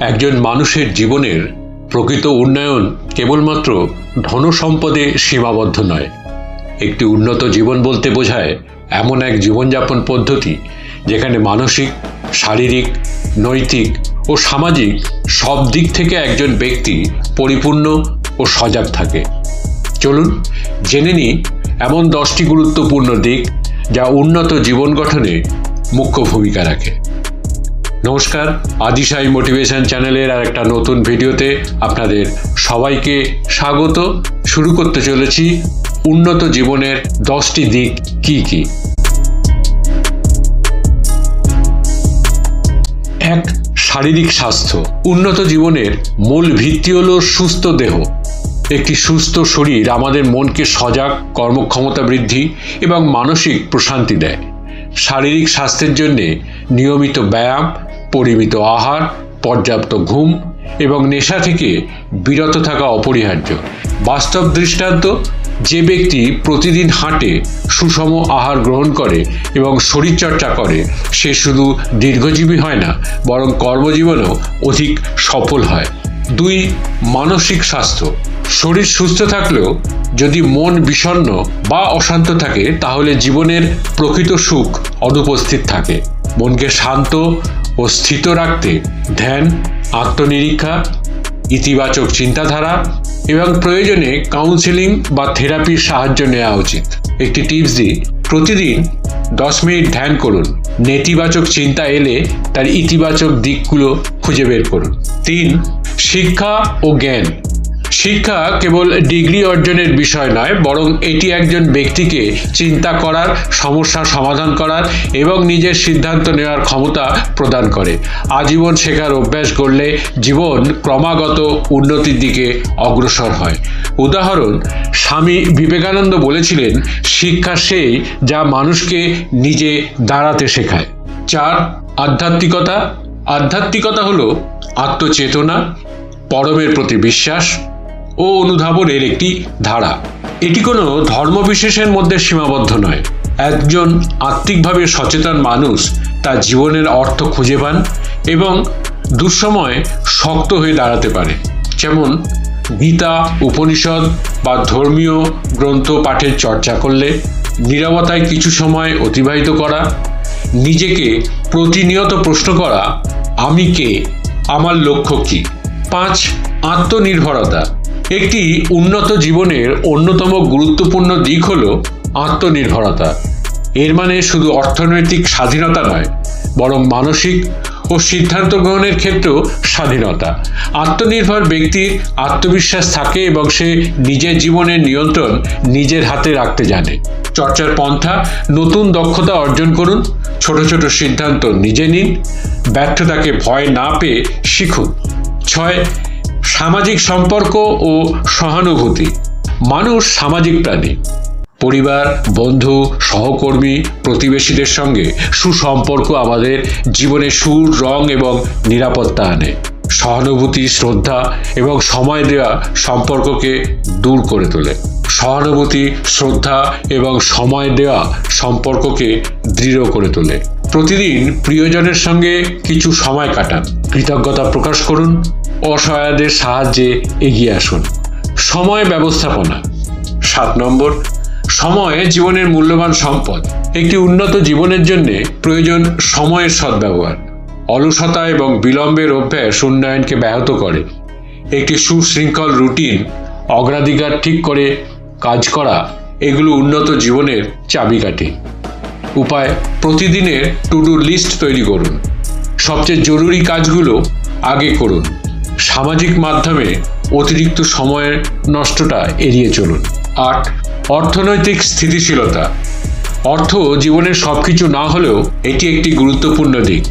একজন মানুষের জীবনের প্রকৃত উন্নয়ন কেবলমাত্র ধনসম্পদে সীমাবদ্ধ নয়। একটি উন্নত জীবন বলতে বোঝায় এমন এক জীবনযাপন পদ্ধতি যেখানে মানসিক, শারীরিক, নৈতিক ও সামাজিক সব দিক থেকে একজন ব্যক্তি পরিপূর্ণ ও সজাগ থাকে। চলুন জেনে নিই এমন দশটি গুরুত্বপূর্ণ দিক যা উন্নত জীবন গঠনে মুখ্য ভূমিকা রাখে। নমস্কার, আদিশাই মোটিভেশন চ্যানেলের আর একটা নতুন ভিডিওতে আপনাদের সবাইকে স্বাগত। শুরু করতে চলেছি উন্নত জীবনের দশটি দিক কি কি? এক, শারীরিক স্বাস্থ্য। উন্নত জীবনের মূল ভিত্তি হল সুস্থ দেহ। একটি সুস্থ শরীর আমাদের মনকে সজাগ, কর্মক্ষমতা বৃদ্ধি এবং মানসিক প্রশান্তি দেয়। শারীরিক স্বাস্থ্যের জন্যে নিয়মিত ব্যায়াম পরিমিত আহার, পর্যাপ্ত ঘুম এবং নেশা থেকে বিরত থাকা অপরিহার্য। বাস্তব দৃষ্টান্ত, যে ব্যক্তি প্রতিদিন হাঁটে, সুষম আহার গ্রহণ করে এবং শরীরচর্চা করে, সে শুধু দীর্ঘজীবী হয় না, বরং কর্মজীবনেও অধিক সফল হয়। দুই, মানসিক স্বাস্থ্য। শরীর সুস্থ থাকলেও যদি মন বিষণ্ণ বা অশান্ত থাকে, তাহলে জীবনের প্রকৃত সুখ অনুপস্থিত থাকে। মনকে শান্ত ও স্থিত রাখতে ধ্যান, আত্মনিরীক্ষা, ইতিবাচক চিন্তাধারা এবং প্রয়োজনে কাউন্সেলিং বা থেরাপির সাহায্য নেওয়া উচিত। একটি টিপস দিই প্রতিদিন দশ মিনিট ধ্যান করুন। নেতিবাচক চিন্তা এলে তার ইতিবাচক দিকগুলো খুঁজে বের করুন। তিন, শিক্ষা ও জ্ঞান। শিক্ষা কেবল ডিগ্রি অর্জনের বিষয় নয়, বরং এটি একজন ব্যক্তিকে চিন্তা করার সমস্যা সমাধান করার এবং নিজের সিদ্ধান্ত নেওয়ার ক্ষমতা প্রদান করে। আজীবন শেখার অভ্যাস করলে জীবন ক্রমাগত উন্নতির দিকে অগ্রসর হয়। উদাহরণ, স্বামী বিবেকানন্দ বলেছিলেন, শিক্ষা সেই যা মানুষকে নিজে দাঁড়াতে শেখায়। চার, আধ্যাত্মিকতা। আধ্যাত্মিকতা হলো আত্মচেতনা, পরমের প্রতি বিশ্বাস ও অনুধাবনের একটি ধারা। এটি কোনো ধর্মবিশেষের মধ্যে সীমাবদ্ধ নয়। একজন আত্মিকভাবে সচেতন মানুষ তার জীবনের অর্থ খুঁজে পান এবং দুঃসময় শক্ত হয়ে দাঁড়াতে পারে। যেমন গীতা, উপনিষদ বা ধর্মীয় গ্রন্থ পাঠের চর্চা করলে নিরবতায় কিছু সময় অতিবাহিত করা, নিজেকে প্রতিনিয়ত প্রশ্ন করা, আমি কে? আমার লক্ষ্য কী? পাঁচ, আত্মনির্ভরতা। একটি উন্নত জীবনের অন্যতম গুরুত্বপূর্ণ দিক হল আত্মনির্ভরতা। এর মানে শুধু অর্থনৈতিক স্বাধীনতা নয়, বরং মানসিক ও সিদ্ধান্ত গ্রহণের ক্ষেত্রেও স্বাধীনতা। আত্মনির্ভর ব্যক্তির আত্মবিশ্বাস থাকে এবং সে নিজের জীবনের নিয়ন্ত্রণ নিজের হাতে রাখতে জানে। চর্চার পন্থা, নতুন দক্ষতা অর্জন করুন, ছোট ছোট সিদ্ধান্ত নিজে নিন, ব্যর্থতাকে ভয় না পেয়ে শিখুন। ছয় সামাজিক সম্পর্ক ও সহানুভূতি। মানুষ সামাজিক প্রাণী। পরিবার, বন্ধু, সহকর্মী, প্রতিবেশীদের সঙ্গে সুসম্পর্ক আমাদের জীবনে সুর, রং এবং নিরাপত্তা আনে। সহানুভূতি, শ্রদ্ধা এবং সময় দেওয়া সম্পর্ককে দূর করে তোলে। সহানুভূতি, শ্রদ্ধা এবং সময় দেওয়া সম্পর্ককে দৃঢ় করে তোলে। প্রতিদিন প্রিয়জনের সঙ্গে কিছু সময় কাটান। কৃতজ্ঞতা প্রকাশ করুন। অসহায়দের সাহায্যে এগিয়ে আসুন। সময় ব্যবস্থাপনা। সাত নম্বর, সময় জীবনের মূল্যবান সম্পদ। একটি উন্নত জীবনের জন্য প্রয়োজন সময়ের সদ্ব্যবহার। অলসতা এবং বিলম্বের অভ্যাস উন্নয়নকে ব্যাহত করে। একটি সুশৃঙ্খল রুটিন, অগ্রাধিকার ঠিক করে কাজ করা, এগুলো উন্নত জীবনের চাবিকাঠি। উপায়, প্রতিদিনের টু ডু লিস্ট তৈরি করুন। সবচেয়ে জরুরি কাজগুলো আগে করুন। সামাজিক মাধ্যমে অতিরিক্ত সময়ের নষ্টটা এড়িয়ে চলুন। আট, অর্থনৈতিক স্থিতিশীলতা। অর্থ জীবনের সব কিছু না হলেও এটি একটি গুরুত্বপূর্ণ দিক।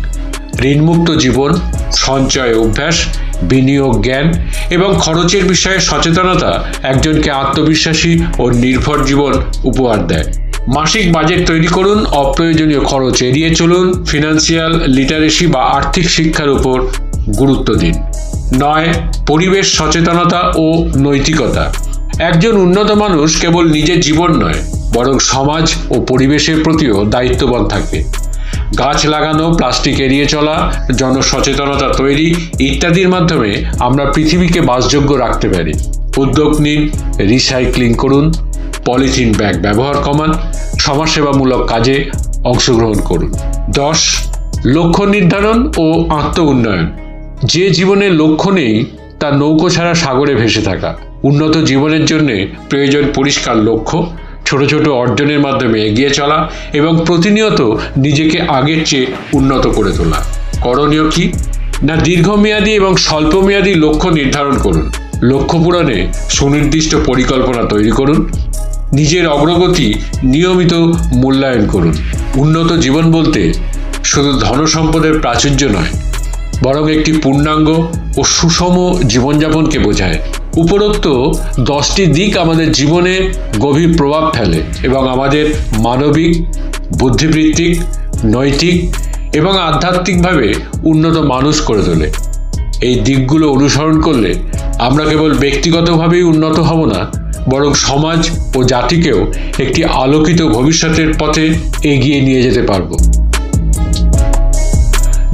ঋণমুক্ত জীবন, সঞ্চয় অভ্যাস, বিনিয়োগ জ্ঞান এবং খরচের বিষয়ে সচেতনতা একজনকে আত্মবিশ্বাসী ও নির্ভর জীবন উপহার দেয়। মাসিক বাজেট তৈরি করুন, অপ্রয়োজনীয় খরচ এড়িয়ে চলুন, ফিনান্সিয়াল লিটারেসি বা আর্থিক শিক্ষার উপর গুরুত্ব দিন। নয়, পরিবেশ সচেতনতা ও নৈতিকতা। একজন উন্নত মানুষ কেবল নিজের জীবন নয়, বরং সমাজ ও পরিবেশের প্রতিও দায়িত্ববান থাকে। গাছ লাগানো, প্লাস্টিক এড়িয়ে চলা, জনসচেতনতা তৈরি ইত্যাদির মাধ্যমে আমরা পৃথিবীকে বাসযোগ্য রাখতে পারি। উদ্যোগ নিন, রিসাইক্লিং করুন, পলিথিন ব্যাগ ব্যবহার কমান, সমাজসেবামূলক কাজে অংশগ্রহণ করুন। দশ, লক্ষ্য নির্ধারণ ও আত্ম উন্নয়ন যে জীবনের লক্ষ্য নেই তা নৌকো ছাড়া সাগরে ভেসে থাকা। উন্নত জীবনের জন্য প্রয়োজন পরিষ্কার লক্ষ্য, ছোট ছোট অর্জনের মাধ্যমে এগিয়ে চলা এবং প্রতিনিয়ত নিজেকে আগের চেয়ে উন্নত করে তোলা। করণীয় কি? না দীর্ঘমেয়াদী এবং স্বল্পমেয়াদী লক্ষ্য নির্ধারণ করুন। লক্ষ্য পূরণে সুনির্দিষ্ট পরিকল্পনা তৈরি করুন। নিজের অগ্রগতি নিয়মিত মূল্যায়ন করুন। উন্নত জীবন বলতে শুধু ধনসম্পদের প্রাচুর্য নয় বরং একটি পূর্ণাঙ্গ ও সুষম জীবনযাপনকে বোঝায়। উপরোক্ত দশটি দিক আমাদের জীবনে গভীর প্রভাব ফেলে এবং আমাদের মানবিক, বুদ্ধিবৃত্তিক, নৈতিক এবং আধ্যাত্মিকভাবে উন্নত মানুষ করে তোলে। এই দিকগুলো অনুসরণ করলে আমরা কেবল ব্যক্তিগতভাবেই উন্নত হব না, বরং সমাজ ও জাতিকেও একটি আলোকিত ভবিষ্যতের পথে এগিয়ে নিয়ে যেতে পারব।